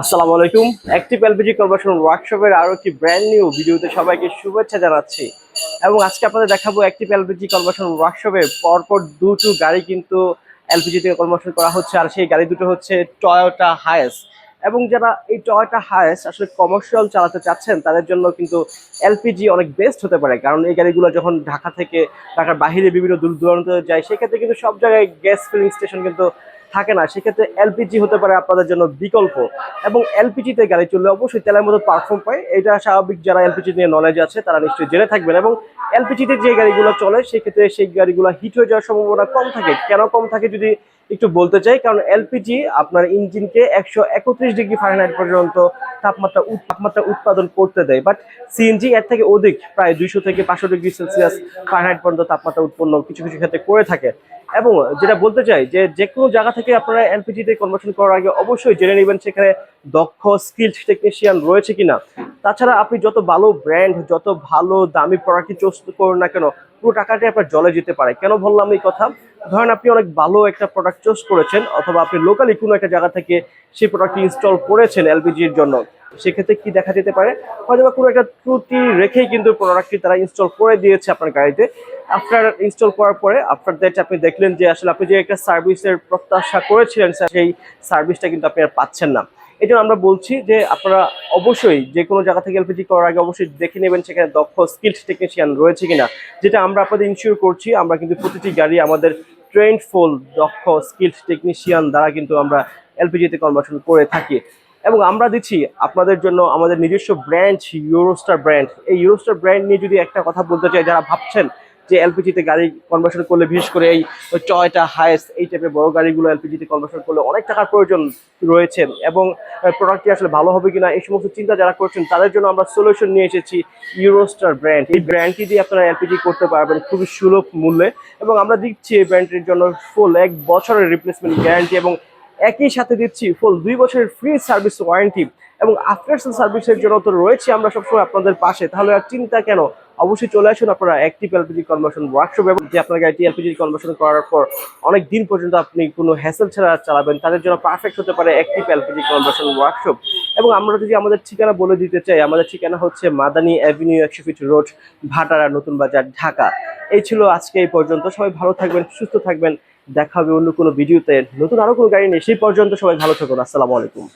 আসসালামু আলাইকুম। Active LPG corporation ওয়ার্কশপের আরও একটি ব্র্যান্ড নিউ ভিডিওতে সবাইকে শুভেচ্ছা জানাচ্ছি। এবং আজকে আপনাদের দেখাবো অ্যাক্টিভ এলপিজি কর্পোরেশন ওয়ার্কশপে পরপর দুটো গাড়ি কিন্তু এলপিজি থেকে কনভার্সন করা হচ্ছে, আর সেই গাড়ি দুটো হচ্ছে টয়োটা হায়েস এবং যারা এই টয়োটা হায়েস আসলে কমার্শিয়াল চালাতে চাচ্ছেন, তাদের জন্য কিন্তু এলপিজি অনেক বেস্ট হতে পারে। কারণ এই গাড়িগুলো যখন ঢাকা থেকে ঢাকার বাহিরে বিভিন্ন দূর দূরান্ত যায়, সেক্ষেত্রে কিন্তু সব জায়গায় গ্যাস ফিলিং স্টেশন কিন্তু থাকে না, সেক্ষেত্রে এলপিজি হতে পারে আপনাদের জন্য বিকল্প। এবং এলপিজিতে গাড়ি চললে অবশ্যই তেলের মতো পারফর্ম পায়। এটা স্বাভাবিক যারা এলপিজি নিয়ে নলেজ আছে, তারা নিশ্চয়ই জেনে থাকবেন। এবং এলপিজিতে যে গাড়িগুলো চলে, সেক্ষেত্রে সেই গাড়িগুলো হিট হয়ে যাওয়ার সম্ভাবনা কম থাকে। কেন কম থাকে যদি একটু বলতে চাই, কারণ এলপিজি আপনার ইঞ্জিনকে একশো একত্রিশ ডিগ্রি ফারেনহাইট পর্যন্ত তাপমাত্রা তাপমাত্রা উৎপাদন করতে দেয়। বাট সিএনজি এর থেকে অধিক, প্রায় দুইশো থেকে পাঁচশো ডিগ্রি সেলসিয়াস ফারেনহাইট পর্যন্ত তাপমাত্রা উৎপন্ন কিছু কিছু ক্ষেত্রে করে থাকে। এবং যেটা বলতে চাই যে যে কোনো জায়গা থেকে আপনারা এলপিজিতে কনভার্সন করার আগে অবশ্যই জেনে নেবেন সেখানে দক্ষ স্কিলড টেকনিশিয়ান রয়েছে কিনা। তাছাড়া আপনি যত ভালো ব্র্যান্ড যত ভালো দামি প্রোডাক্টই চুজ করুন না কেন, পুরো টাকাটাই আপনার জলে যেতে পারে। কেন বললাম এই কথা? ধরেন আপনি অনেক ভালো একটা প্রোডাক্ট চুজ করেছেন, অথবা আপনি লোকালি কোনো একটা জায়গা থেকে সেই প্রোডাক্টটি ইনস্টল করেছেন এলপিজির জন্য। সেক্ষেত্রে কি দেখা যেতে পারে? হয়তো বা কোনো একটা ত্রুটি রেখেই কিন্তু প্রোডাক্টটি তারা ইনস্টল করে দিয়েছে আপনার গাড়িতে। আফটার ইনস্টল করার পরে আফটার দ্যাট আপনি দেখলেন যে আসলে আপনি যে একটা সার্ভিসের প্রত্যাশা করেছিলেন সেই সার্ভিসটা কিন্তু আপনি আর পাচ্ছেন না। এই আমরা বলছি যে আপনারা অবশ্যই যে কোনো জায়গা থেকে এলপিজি করার আগে অবশ্যই দেখে নেবেন সেখানে দক্ষ স্কিলড টেকনিশিয়ান রয়েছে কিনা। যেটা আমরা আপনাদের ইনশিওর করছি, আমরা কিন্তু প্রতিটি গাড়ি আমাদের ট্রেন্ড ফুল দক্ষ স্কিলড টেকনিশিয়ান দ্বারা কিন্তু আমরা এলপিজিতে কনভার্সন করে থাকি। এবং আমরা দিচ্ছি আপনাদের জন্য আমাদের নিজস্ব ব্র্যান্ড ইউরোস্টার ব্র্যান্ড এই ইউরোস্টার ব্র্যান্ড নিয়ে যদি একটা কথা বলতে চাই, যারা ভাবছেন যে এলপিজিতে গাড়ি কনভার্সন করলে, বিশেষ করে এই চয়টা হায়েস এই টাইপের বড় গাড়িগুলো এলপিজিতে কনভার্সন করলে অনেক টাকার প্রয়োজন রয়েছে এবং প্রোডাক্টটি আসলে ভালো হবে কিনা, এই সমস্ত চিন্তা যারা করছেন, তাদের জন্য আমরা সলিউশন নিয়ে এসেছি ইউরোস্টার ব্র্যান্ড এই ব্র্যান্ডটি দিয়ে আপনারা এলপিজি করতে পারবেন খুবই সুলভ মূল্যে এবং আমরা দিচ্ছি এই ব্র্যান্ডটির জন্য ফুল এক বছরের রিপ্লেসমেন্ট গ্যারান্টি এবং একই সাথে দিচ্ছি ফুল দুই বছরের ফ্রি সার্ভিস ওয়ারেন্টি এবং আফটার সেল সার্ভিসের জন্য তো রয়েছে আমরা সবসময় আপনাদের পাশে। তাহলে আর চিন্তা কেন? অবশ্যই চলে আসুন আপনারা অ্যাক্টিভ এলপিজি কনভার্সন ওয়ার্কশপ এবং যে আপনার গাড়িটি এলপিজি কনভার্সন করার পর অনেক দিন পর্যন্ত আপনি কোনো হ্যাসেল ছাড়া চালাবেন, তাদের জন্য পারফেক্ট হতে পারে অ্যাক্টিভ এলপিজি কনভার্সন ওয়ার্কশপ এবং আমরা যদি আমাদের ঠিকানা বলে দিতে চাই, আমাদের ঠিকানা হচ্ছে মাদানী অ্যাভিনিউ একশো ফিট রোড ভাটারা, নতুন বাজার, ঢাকা। এই ছিল আজকে এই পর্যন্ত। সবাই ভালো থাকবেন, সুস্থ থাকবেন। দেখা হবে অন্য কোনো ভিডিওতে। নতুন আরও কোনো গাড়ি নেই সেই পর্যন্ত সবাই ভালো থাকুন। আসসালামু আলাইকুম।